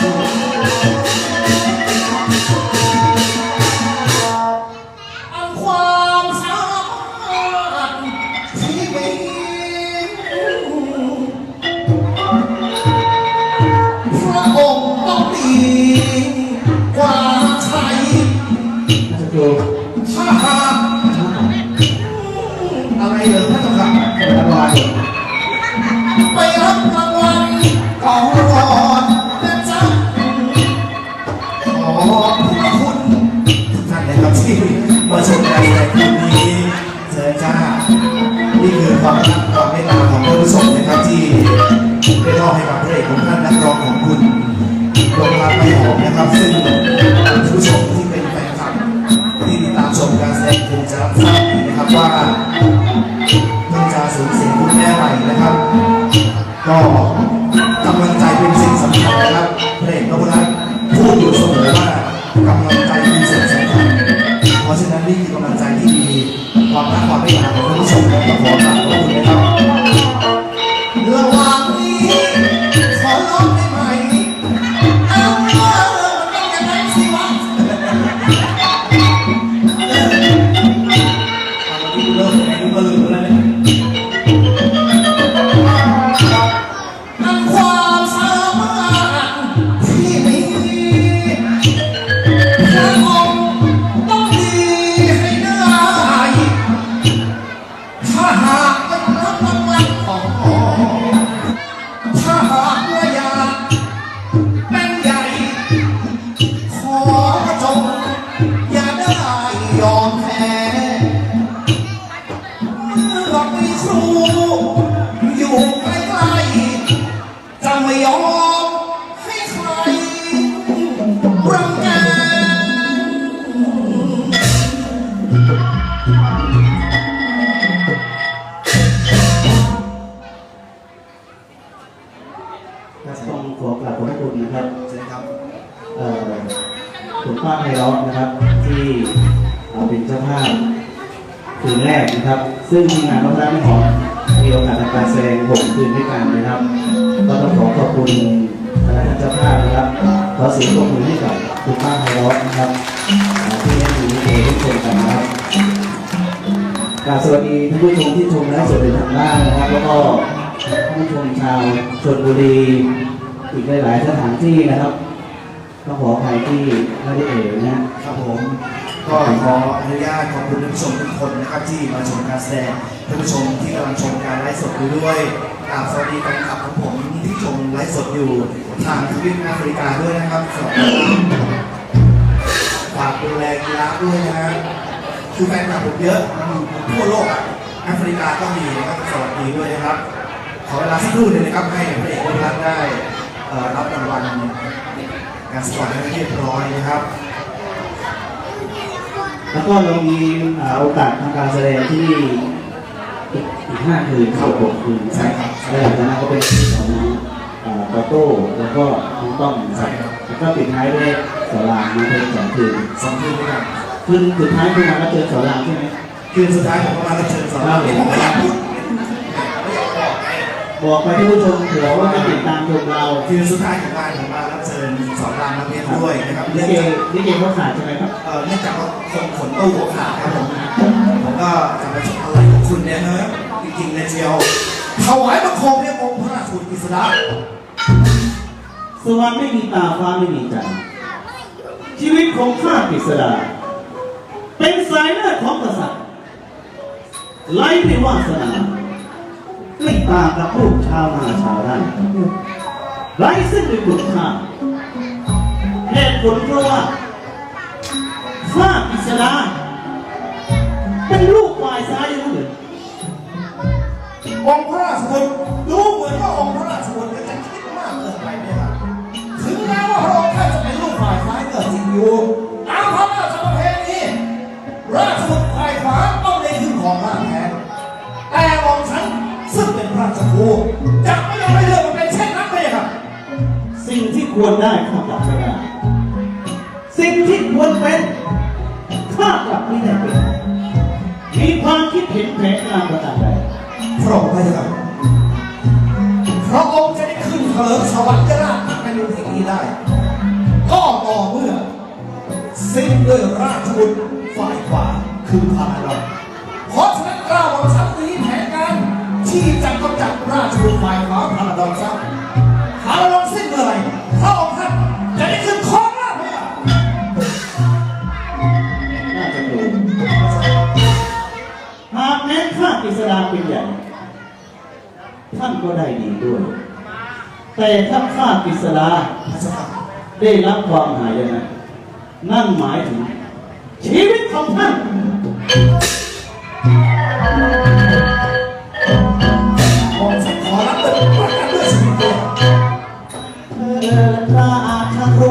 อีกอันความสามารถที่มีพระองค์ต้องดี เอกของท่านนักร้องของคุณดวงรัตน์ไม่หอมนะครับ ซึ่งผู้ชมที่เป็นแฟนคลับที่ติดตามชมการแสดงคงจะรับทราบดีนะครับว่า ต้องขอกราบขอบพระคุณนะครับใช่ครับเอ่อคุณป้าไพเราะนะครับ ที่เอ่อเป็นเจ้าภาพคืนแรกนะครับ ซึ่งงานพระราชไม่หอมมีโอกาสทำการแสดงหกคืนด้วยกันนะครับ ก็ต้องขอขอบคุณคณะเจ้าภาพนะครับขอเสียงปรบมือให้กับคุณป้าไพเราะนะครับเอ่อที่ให้ดูเอทุกคน กราบสวัสดีท่านผู้ชมที่ชมและสดในทางบ้านนะครับ แล้วก็ท่านผู้ชมชาวชลบุรีอีกหลายๆสถานที่นะครับต้องขออภัยที่ไม่ได้เอ่ยนะครับผมก็ขออนุญาตขอบคุณท่านผู้ชมทุกคนนะครับที่มาชมการแสดงท่านผู้ชมที่กำลังชมการไลฟ์สดอยู่ด้วยกราบสวัสดีแฟนคลับของผมที่ชมไลฟ์สดอยู่ทางทวีปแอฟริกาด้วยนะครับสวัสดีฝากดูแลกีฬาด้วยนะฮะ คือแฟนคลับผมเยอะอยู่ทั่วโลกอะแอฟริกาก็มีนะครับสวัสดีด้วยนะครับ ขอเวลาสักครู่หนึงนะครับให้พระเอกคนรักได้เอ่อรับรางวัลการสปอร์ตให้เรียบร้อยนะครับ แล้วก็เรามีอ่าโอกาสทำการแสดงที่อีกอีกห้าคืนเข้าหกคืนใช่ครับแล้วหลังจากนั้นก็เป็นคืนของอ่าปาโต้แล้วก็น้องต้อมนะคใช่รับครับแล้วก็ปิดท้ายด้วยสอนรามมาเป็นสองคืนสองคืนด้วยกัน คืนสุดท้ายคือมาแล้วเจอสอนรามใช่ไหมคืนสุดท้ายผมก็มารับเชิญสองครับผมผมไม่อยากพูดไม่อยากบอกไปท่านผู้ชมเผื่อว่าจะติดตามชมเราคืนสุดท้ายของงานผมมารับเชิญสอนรามน้ำเพชรด้วยนะครับลิเนื่องเกจากลิเกเขาขาดใช่ไหมครับเอ่อเนื่องจากว่าคนขนตู้หัวขาดครับผมผมก็จะมาชมอะไรของคุณเนี่ยนะจริงๆเลยเชียวถวายบังคมเนี่ยองค์พระราชบุตรกฤษดาสวรรค์ไม่มีตาฟ้าไม่มีจันทร์ชีวิตของข้ากฤษดา เป็นสายเลือดของกษัตริย์ไร้ในวาสนาไม่ตากับลูกชาวนาชาวไร่ไร้ซึ่งเป็นคุณค่าเหตุผลเพราะว่าข้ากฤษดาเป็นลูกฝ่ายซ้ายอยังนั้นเหรือองค์พระราชบุตรดูเหมือนว่าองค์พระราชบุตรจะคิดมากเกินไปเนี่ยถึงแม้ว่าพระองค์ท่านจะเป็นลูกฝ่ายซ้ายเกิดจริงอยู่ องฉันซึ่งเป็นพระราชครูจะไม่ยอมให้เรื่องมันเป็นเช่นนั้นเลยครับ สิ่งที่ควรได้ข้ากลับไม่ได้สิ่งที่ควรเป็นข้ากลับไม่ได้เป็นมีความคิดเห็นแผนการประการใดพระองค์พระเจ้าค่ะพระองค์จะได้ขึ้นเถลิงสวรรค์ราชเป็นเพียงนี้ได้ ก็ต่อเมื่อ สิ้นด้วยราชบุตรฝ่ายขวาคือพาราดอน ด้วย แต่ถ้าข้ากิษดาได้รับความหายนะนั่นหมายถึง ชีวิตของท่านขอฉันขอรับเป็นประกันด้วยสิเลยเกิดราคารู